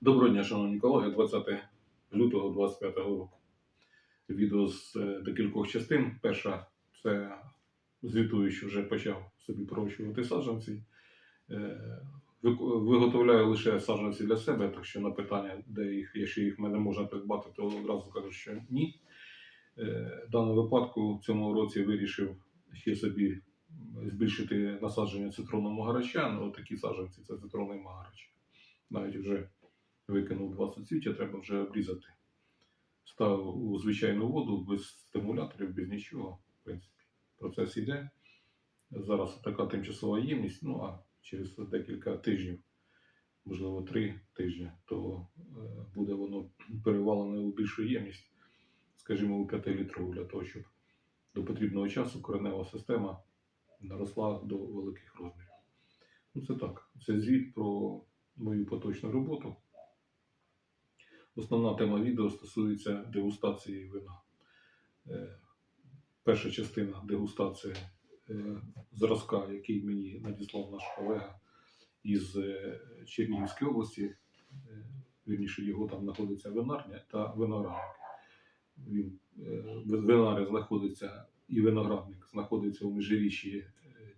Доброго дня, шановні колеги, 20 лютого 25 року. Відео з е, декількох частин. Перша це звітую, що вже почав собі пророщувати саджанці. Е, Виготовляю лише саджанці для себе, так що на питання, де їх, якщо їх мене можна придбати, то одразу кажу, що ні. Е, В даному випадку в цьому році вирішив ще собі збільшити насадження цитронного гарача. Ну, такі саджанці це цитронний магарач. Навіть вже викинув два суцвіття, треба вже обрізати. Ставив у звичайну воду без стимуляторів, без нічого. В принципі, процес йде. Зараз така тимчасова ємність, ну а через декілька тижнів, можливо, три тижні, то е, буде воно перевалене у більшу ємність, скажімо, у 5 літрову, для того, щоб до потрібного часу коренева система наросла до великих розмірів. Ну, це так. Це звіт про мою поточну роботу. Основна тема відео стосується дегустації вина. Е, Перша частина дегустація е, зразка, який мені надіслав наш колега із е, Чернігівської області. Вірніше, його там знаходиться винарня та виноградник. Він, винарня знаходиться і виноградник знаходиться у міжріччі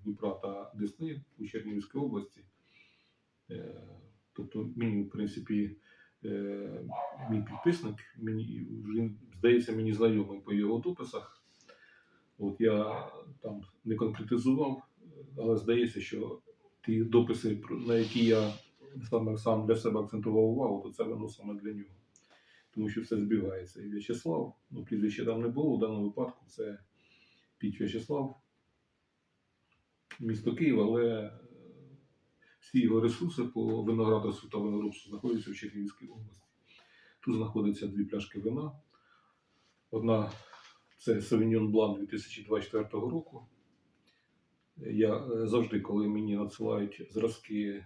Дніпра та Десни у Чернігівській області. Тобто мені, в принципі, мій підписник, мені він здається мені знайомий по його дописах. От я там не конкретизував, але здається, що ті дописи, на які я саме сам для себе акцентував увагу, то це воно саме для нього. Тому що все збігається. І В'ячеслав, ну прізвище там не було, в даному випадку це Піч В'ячеслав, місто Київ, але е, всі його ресурси по виноградарству та виноробству знаходяться в Чернігівській області. Тут знаходяться дві пляшки вина. Одна це Sauvignon Blanc 2024 року. Я е, завжди, коли мені надсилають зразки е,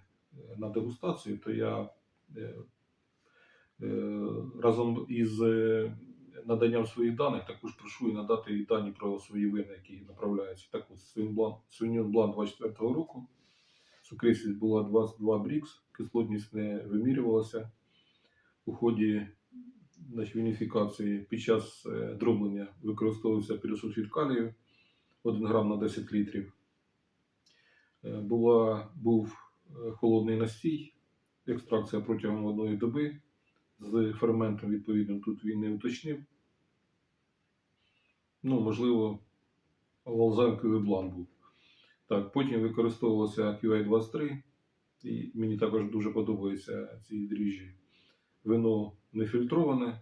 на дегустацію, то я е, разом із наданням своїх даних також прошу і надати дані про свої вини, які направляються. Так от Sauvignon Blanc, Sauvignon Blanc 24 року. Була 22 брікс, кислотність не вимірювалася у ході значить, вініфікації. Під час е, дроблення використовувався піросульфід калію 1 грам на 10 літрів. Е, була, був е, холодний настій, екстракція протягом одної доби з ферментом, відповідним, тут він не уточнив. Ну, можливо, валзанковий блан був. Так, потім використовувалося QA23, і мені також дуже подобаються ці дріжджі. Вино не фільтроване,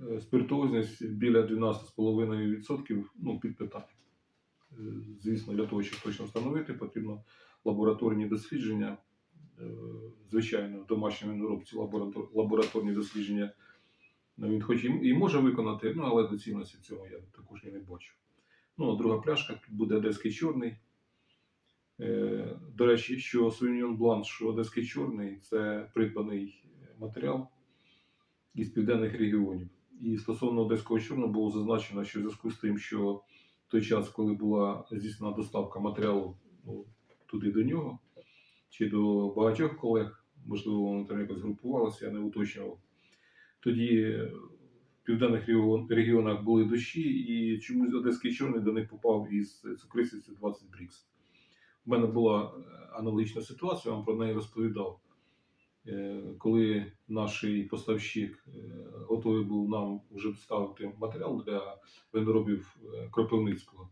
е, біля 12,5%, ну, під питання. Е, Звісно, для того, щоб точно встановити, потрібно лабораторні дослідження. Е, Звичайно, в домашньому виноробці лабораторні дослідження ну, він хоч і може виконати, ну, але доцільності в цьому я також і не бачу. Ну, а друга пляшка тут буде одеський чорний. Е, До речі, що Blanc, що одеський чорний це придбаний матеріал із південних регіонів. І стосовно одеського чорного було зазначено, що в зв'язку з тим, що в той час, коли була здійснена доставка матеріалу ну, туди до нього, чи до багатьох колег, можливо, вони там якось групувалися, я не уточнював. Тоді в південних регіонах були дощі, і чомусь одеський чорний до них попав із цукристістю 20 брікс. У мене була е, аналогічна ситуація, я вам про неї розповідав. Е, Коли наш поставщик е, готовий був нам вже ставити матеріал для виноробів Кропивницького,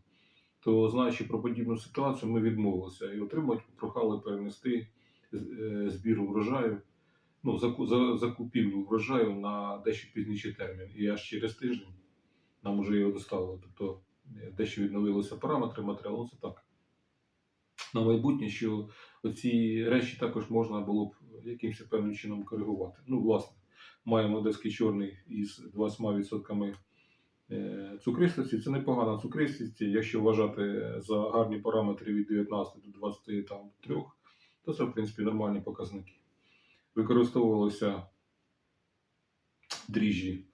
то знаючи про подібну ситуацію, ми відмовилися і отримати, прохали перенести збір врожаю, ну, закупівлю врожаю на дещо пізніший термін. І аж через тиждень нам вже його доставили. Тобто дещо відновилися параметри матеріалу, це так. На майбутнє, що оці речі також можна було б якимось певним чином коригувати. Ну, власне, маємо одеський чорний із 20% е, цукристості. Це непогана цукристість. Якщо вважати за гарні параметри від 19 до 23, то це, в принципі, нормальні показники. Використовувалися дріжджі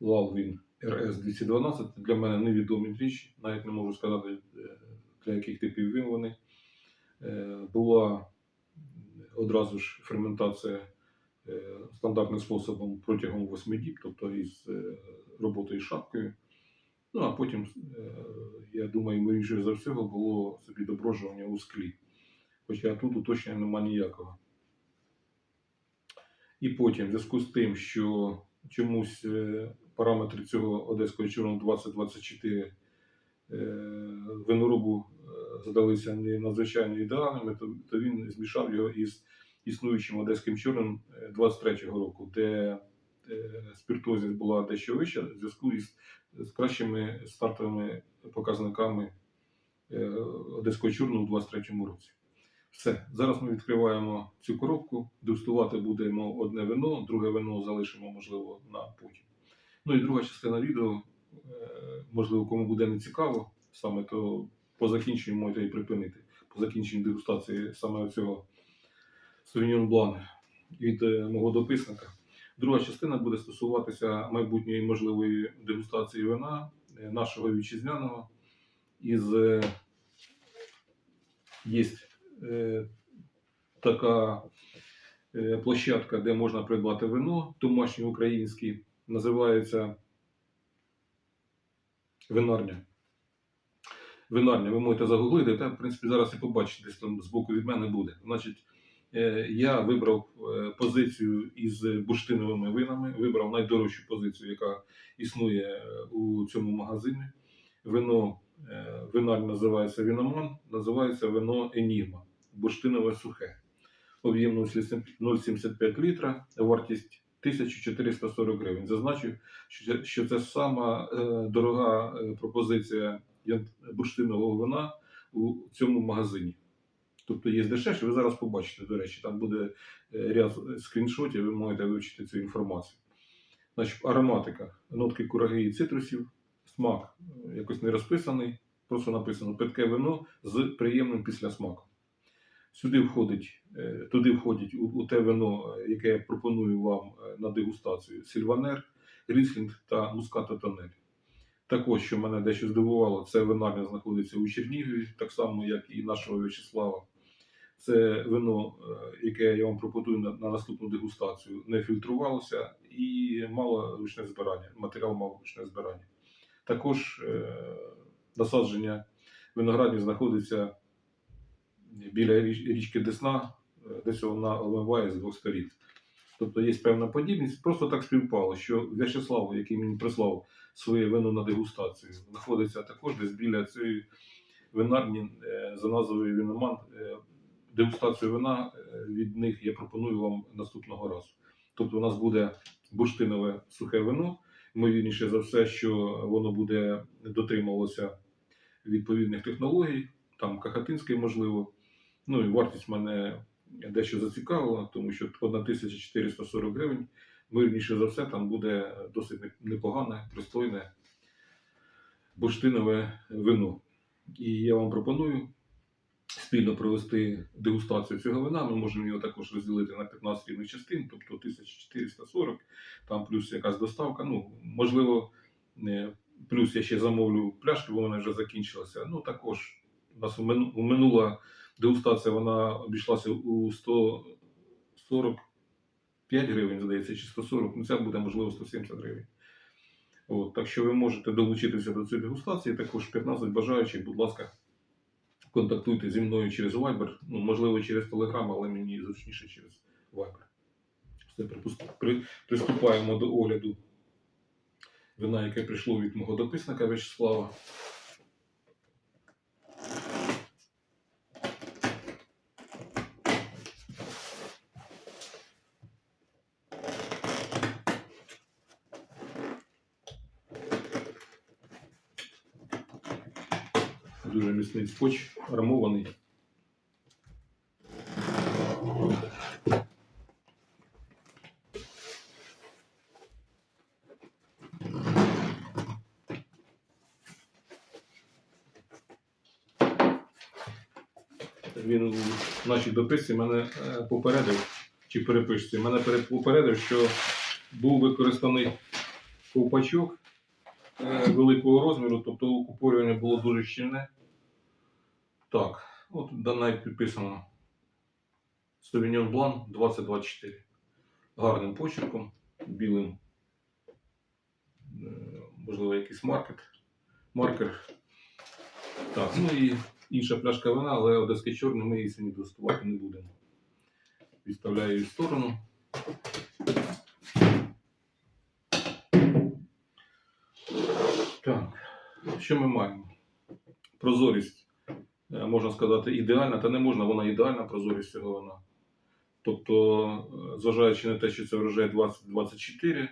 Lalvin RS212. Для мене невідомі дріжджі, навіть не можу сказати, е, для яких типів вин вони. Е, Була одразу ж ферментація е, стандартним способом протягом 8 діб, тобто із е, роботою шапкою. Ну, а потім, я думаю, ймовірніше за всього було собі у склі. Хоча тут уточнення нема ніякого. І потім, в зв'язку з тим, що чомусь параметри цього одеського чорного 2024 е, виноробу здалися не надзвичайно ідеальними, то, то він змішав його із існуючим одеським чорним е, 23-го року, де е, спіртозність була дещо вища в зв'язку із з кращими стартовими показниками е, одеського чорного у 23-му році. Все, зараз ми відкриваємо цю коробку. Дегустувати будемо одне вино, друге вино залишимо, можливо, на потім. Ну і друга частина відео, е, можливо, кому буде не цікаво, саме то по закінченню можете і припинити. По закінченню дегустації саме цього Sauvignon Blanc від е, мого дописника. Друга частина буде стосуватися майбутньої можливої дегустації вина е, нашого вітчизняного із е, є така площадка, де можна придбати вино домашнє українське, називається винарня. Винарня, ви можете загуглити, та в принципі зараз і побачите, десь там збоку від мене буде. Значить, е, я вибрав е, позицію із бурштиновими винами, вибрав найдорожчу позицію, яка існує е, у цьому магазині. Вино е, називається Віноман, називається вино Енігма, бурштинове сухе. Об'ємністю 0,75 літра, вартість 1440 гривень. Зазначу, що це- сама дорога пропозиція бурштинового вина у цьому магазині. Тобто є дешевше, ви зараз побачите, до речі, там буде е, ряд скріншотів, ви можете вивчити цю інформацію. Значить, ароматика, нотки кураги і цитрусів, смак е, якось не розписаний, просто написано питке вино з приємним післясмаком. Сюди входить, е, туди входить у, у те вино, яке я пропоную вам на дегустацію: сільванер, ріслінг та муската тонель. Також, що мене дещо здивувало, це винарня знаходиться у Чернігові, так само, як і нашого В'ячеслава. Це вино, е, яке я вам пропоную на, на наступну дегустацію, не фільтрувалося і мало ручне збирання. Матеріал мав ручне збирання. Також е, насадження виноградів знаходиться біля річ- річки Десна, е, десь вона омиває з двох сторін. Тобто є певна подібність. Просто так співпало, що В'ячеслав, який мені прислав своє вино на дегустацію, знаходиться також десь біля цієї винарні е, за назвою Віноман. Е, Дегустацію вина е, від них я пропоную вам наступного разу. Тобто у нас буде бурштинове сухе вино. Ймовірніше за все, що воно буде дотримувалося відповідних технологій, там кахатинської, можливо. Ну і вартість мене дещо зацікавила, тому що 1440 гривень. Мирніше за все, там буде досить непогане, пристойне бурштинове вино. І я вам пропоную спільно провести дегустацію цього вина. Ми можемо його також розділити на 15 рівних частин, тобто 1440, там плюс якась доставка. Ну, можливо, плюс я ще замовлю пляшки, бо вона вже закінчилася. Ну, також у нас минула дегустація вона обійшлася у 145 гривень, здається, чи 140, ну це буде можливо 170 гривень. От, так що ви можете долучитися до цієї дегустації. Також 15 бажаючих, будь ласка, контактуйте зі мною через Viber, ну, можливо, через Telegram, але мені зручніше через Viber. Все, при, приступаємо до огляду вина, яке прийшло від мого дописника В'ячеслава. Дуже міцний скотч, армований. Він у нашій дописці мене е, попередив, чи переписці, мене попередив, що був використаний ковпачок е, великого розміру, тобто окупорювання було дуже щільне. Так, от навіть підписано Sauvignon Blanc 2024. гарним почерком, білим, е, можливо, якийсь маркет, маркер. Так, ну і інша пляшка вина, але одеське чорне ми її сьогодні достувати не будемо. Відставляю її в сторону. Так, що ми маємо? Прозорість, можна сказати, ідеальна, та не можна, вона ідеальна прозорість цього вина. Тобто, е, зважаючи на те, що це врожай 2024,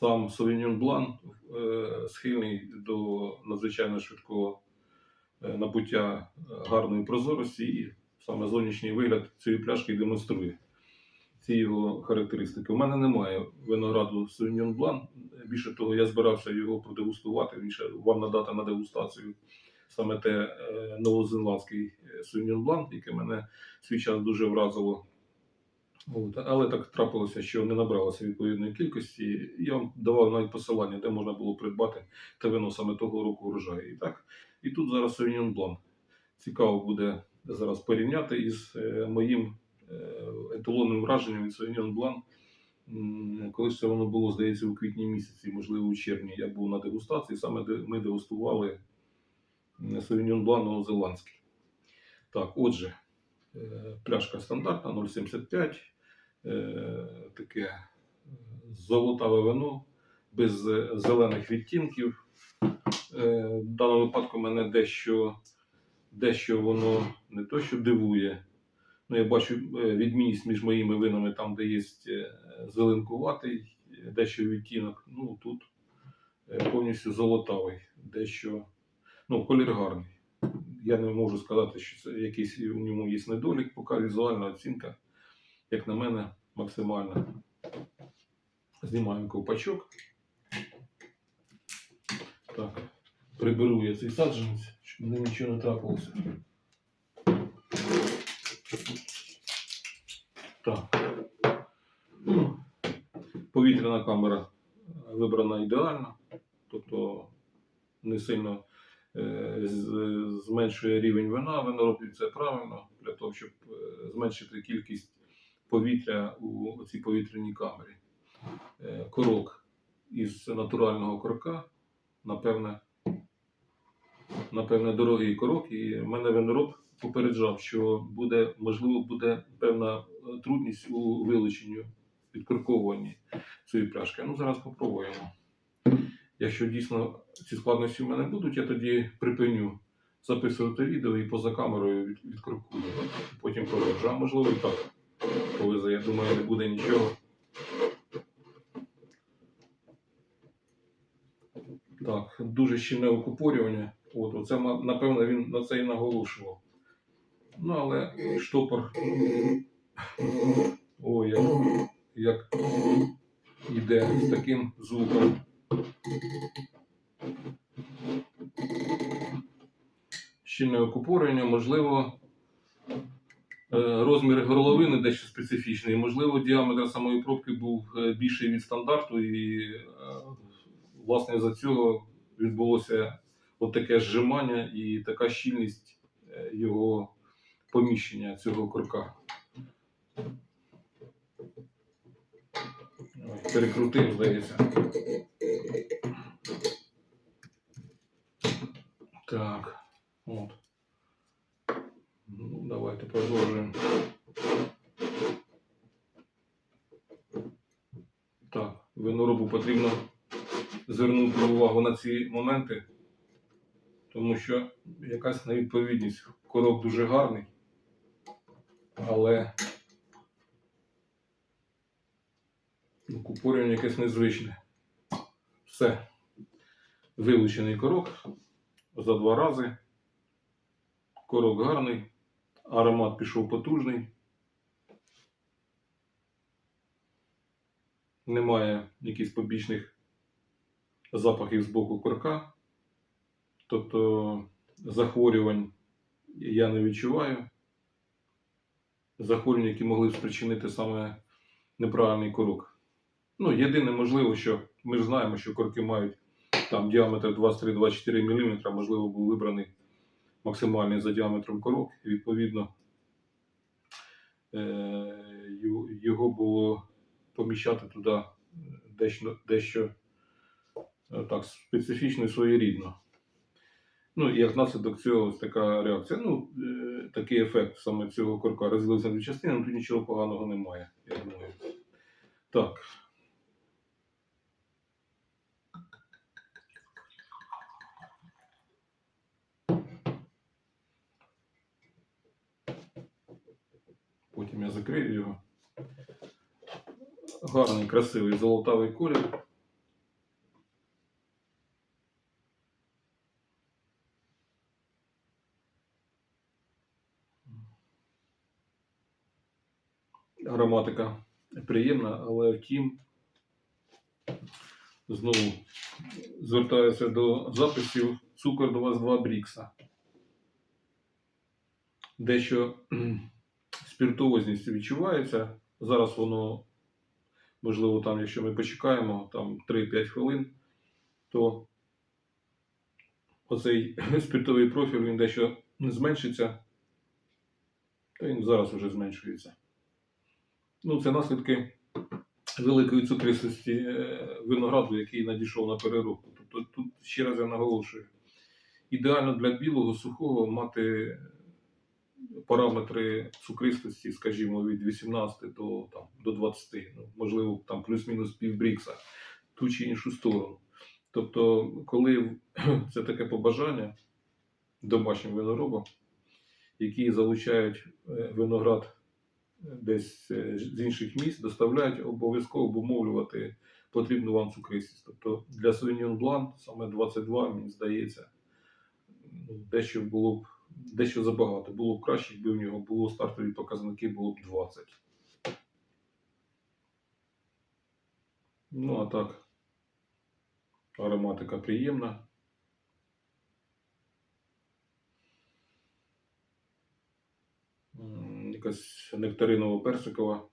сам Sauvignon Blanc е, схильний до надзвичайно швидкого е, набуття е, гарної прозорості, і саме зовнішній вигляд цієї пляшки демонструє ці його характеристики. У мене немає винограду Sauvignon Blanc. Більше того, я збирався його продегустувати, більше вам надати на дегустацію саме те е, новозеландський е, Sauvignon Blanc, яке мене свій час дуже вразило. От. Але так трапилося, що не набралося відповідної кількості. Я вам давав навіть посилання, де можна було придбати те вино саме того року врожаю. І так, і тут зараз Sauvignon Blanc. Цікаво буде зараз порівняти із е, моїм е, еталонним враженням від Sauvignon Blanc. Колись це воно було, здається, у квітні місяці, можливо, у червні. Я був на дегустації, саме де ми дегустували Sauvignon Blanc новозеландський. Так, отже, е, пляшка стандартна 0,75. е, Таке е, золотаве вино без зелених відтінків. В даному випадку мене дещо, дещо воно не то, що дивує. Ну, я бачу відмінність між моїми винами, там, де є зеленкуватий, дещо відтінок. Ну, тут повністю золотавий, дещо. Ну, колір гарний. Я не можу сказати, що це якийсь у ньому є недолік, поки візуальна оцінка, як на мене, максимальна. Знімаємо ковпачок. Так, приберу я цей саджанець, щоб ним нічого не трапилося. Так. Повітряна камера вибрана ідеально, тобто не сильно е, зменшує рівень вина, вино робить це правильно, для того, щоб е, зменшити кількість повітря у цій повітряній камері. Е, Корок із натурального корка, напевне, напевне, дорогий корок, і мене винороб попереджав, що буде, можливо, буде певна е, трудність у вилученні, відкорковуванні цієї пляшки. Ну, зараз попробуємо. Якщо дійсно ці складності в мене будуть, я тоді припиню записувати відео і поза камерою від, відкоркую. Потім продовжу. А можливо і так. Коли я думаю, не буде нічого. Так, дуже щільне окупорювання. От, оце, напевно, він на це і наголошував. Ну, але штопор. Ой, як, як іде з таким звуком. Щільне окупорювання, можливо, е, розмір горловини дещо специфічний. Можливо, діаметр самої пробки був е, більший від стандарту, і е, власне за цього відбулося от зжимання і така щільність його поміщення цього корка. Перекрутив, здається. Так, от. Ну, давайте продовжуємо. Так, виноробу потрібно звернути увагу на ці моменти, тому що якась невідповідність. Корок дуже гарний, але купорювання якесь незвичне. Все. Вилучений корок за два рази. Корок гарний, аромат пішов потужний. Немає якихось побічних запахів з боку корка. Тобто захворювань я не відчуваю. Захворювання, які могли б спричинити саме неправильний корок. Ну, єдине можливо, що ми ж знаємо, що корки мають там діаметр 23-24 мм, можливо, був вибраний максимальний за діаметром корок. І відповідно е, його було поміщати туди дещо, дещо е, так, специфічно і своєрідно. Ну, і як наслідок цього така реакція. Ну, е, такий ефект саме цього корка розділився на дві частини, ну, тут нічого поганого немає, я думаю. Так. Потім я закрию його. Гарний, красивий золотавий колір. Ароматика приємна, але втім, знову звертаюся до записів цукор 22 Брікса. Дещо спіртуозність відчувається. Зараз воно, можливо, там, якщо ми почекаємо там 3-5 хвилин, то оцей спиртовий профіль він дещо зменшиться, та він зараз вже зменшується. Ну, це наслідки великої цукристості е, винограду, який надійшов на переробку. Тобто тут ще раз я наголошую, ідеально для білого сухого мати параметри цукристості, скажімо, від 18 до, там, до 20, ну, можливо, там плюс-мінус пів брікса, ту чи іншу сторону. Тобто, коли це таке побажання домашнім виноробам, які залучають е, виноград десь е, з інших міст, доставляють обов'язково обумовлювати потрібну вам цукристість. Тобто для Sauvignon Blanc саме 22, мені здається, ну, дещо було б дещо забагато. Було б краще, якби в нього було стартові показники, було б 20. Ну, а так, ароматика приємна. Якась нектариново-персикова.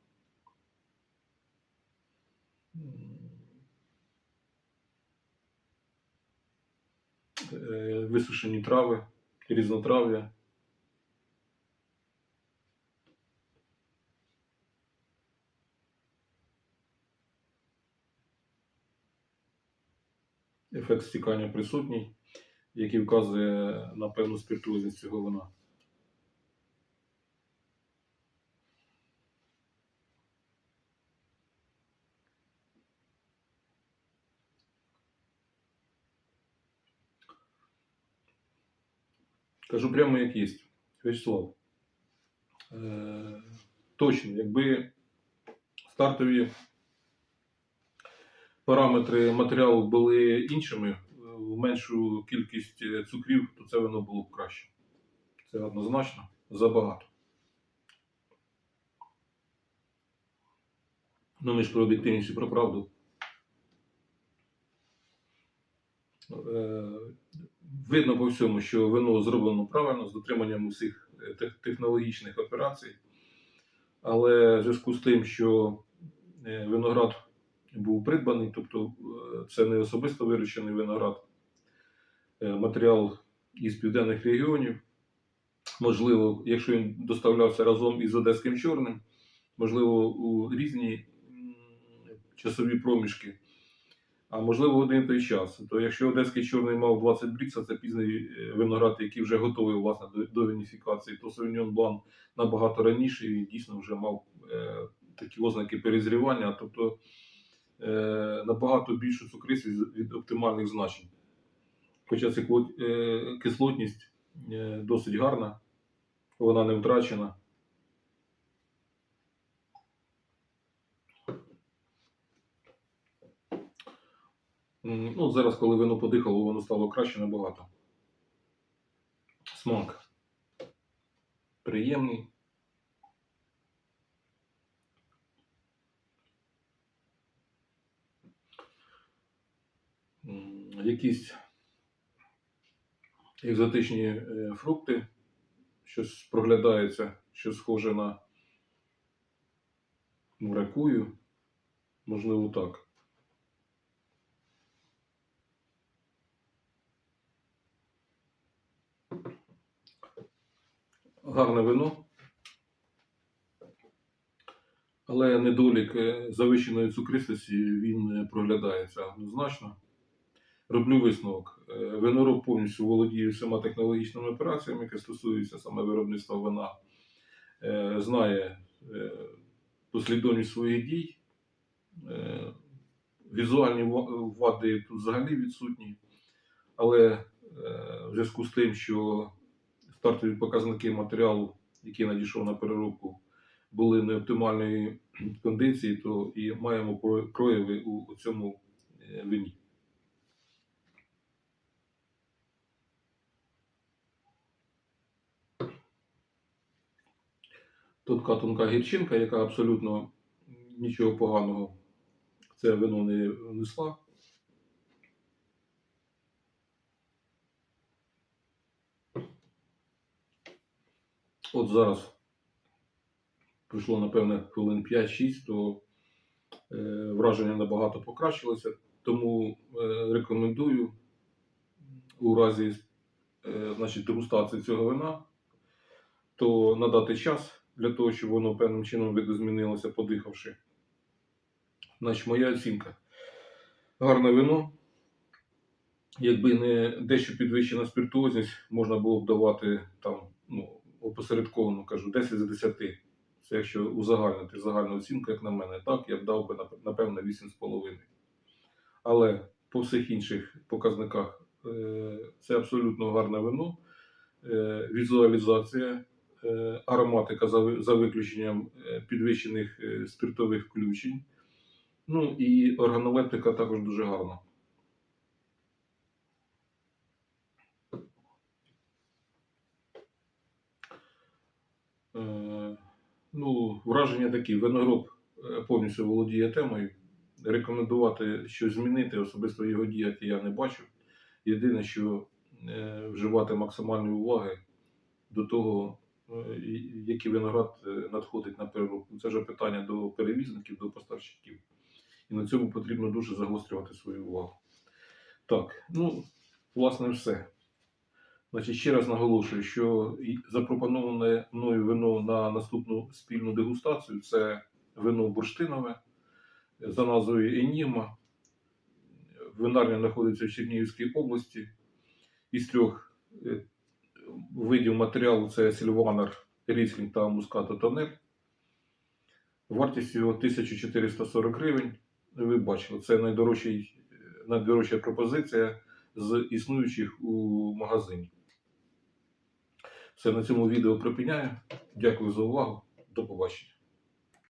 Е, Висушені трави, різнотрав'я. Ефект стікання присутній, який вказує на певну спіртуозність цього вина. Кажу прямо як є. Вячеслав. Е, точно, якби стартові параметри матеріалу були іншими, е, в меншу кількість е, цукрів, то це воно було б краще. Це однозначно забагато. Ну, ми ж про об'єктивність і про правду. Видно по всьому, що вино зроблено правильно з дотриманням усіх е, технологічних операцій. Але в зв'язку з тим, що е, виноград був придбаний, тобто е, це не особисто вирощений виноград, матеріал із південних регіонів. Можливо, якщо він доставлявся разом із Одеським чорним, можливо, у різні часові проміжки, а можливо, один той час. То якщо Одеський чорний мав 20 брікса, це пізний е, виноград, який вже готовий власне до, вініфікації, то Sauvignon Blanc набагато раніше і дійсно вже мав е, такі ознаки перезрівання, тобто е, набагато більшу цукристість від оптимальних значень. Хоча цикло- е, кислотність е, досить гарна, вона не втрачена. Ну, зараз, коли вино подихало, воно стало краще набагато. Смак приємний. Якісь екзотичні е, фрукти, щось проглядається, що схоже на муракую, можливо, так. Гарне вино. Але недолік е, завищеної цукристості він е, проглядається однозначно. Роблю висновок. Е, Винороб повністю володіє всіма технологічними операціями, які стосуються саме виробництва вина, знає послідовність своїх дій. Візуальні вади тут взагалі відсутні. Але в зв'язку з тим, що стартові показники матеріалу, який надійшов на переробку, були не оптимальної кондиції, то і маємо прояви у, цьому е, вині. Тонка тонка гірчинка, яка абсолютно нічого поганого в це вино не внесла. От зараз пройшло, напевне, хвилин 5-6, то е, враження набагато покращилося. Тому е, рекомендую у разі е, значить, дегустації цього вина, то надати час для того, щоб воно певним чином видозмінилося, подихавши. Значить, моя оцінка. Гарне вино. Якби не дещо підвищена спіртуозність, можна було б давати там, ну, опосередковано кажу, 10 з 10. Це якщо узагальнити загальну оцінку, як на мене, так, я б дав би нап- напевно 8,5. Але по всіх інших показниках е, це абсолютно гарне вино. Е, Візуалізація, е, ароматика за виключенням підвищених спиртових включень. Ну і органолептика також дуже гарна. Е, Ну, враження такі. Виногроб е, повністю володіє темою. Рекомендувати щось змінити, особисто його діях я не бачу. Єдине, що е, вживати максимальної уваги до того, е, який виноград надходить на переробку. Це вже питання до перевізників, до поставщиків. І на цьому потрібно дуже загострювати свою увагу. Так, ну, власне, все. Значить, ще раз наголошую, що запропоноване мною вино на наступну спільну дегустацію це вино бурштинове за назвою Енігма. Винарня знаходиться в Чернігівській області. Із трьох е, видів матеріалу це сільванер, ріслінг та мускато тонель. Вартість його 1440 гривень. Ви бачили, це е, найдорожча пропозиція з існуючих у магазині. Все, на цьому відео припиняю. Дякую за увагу. До побачення.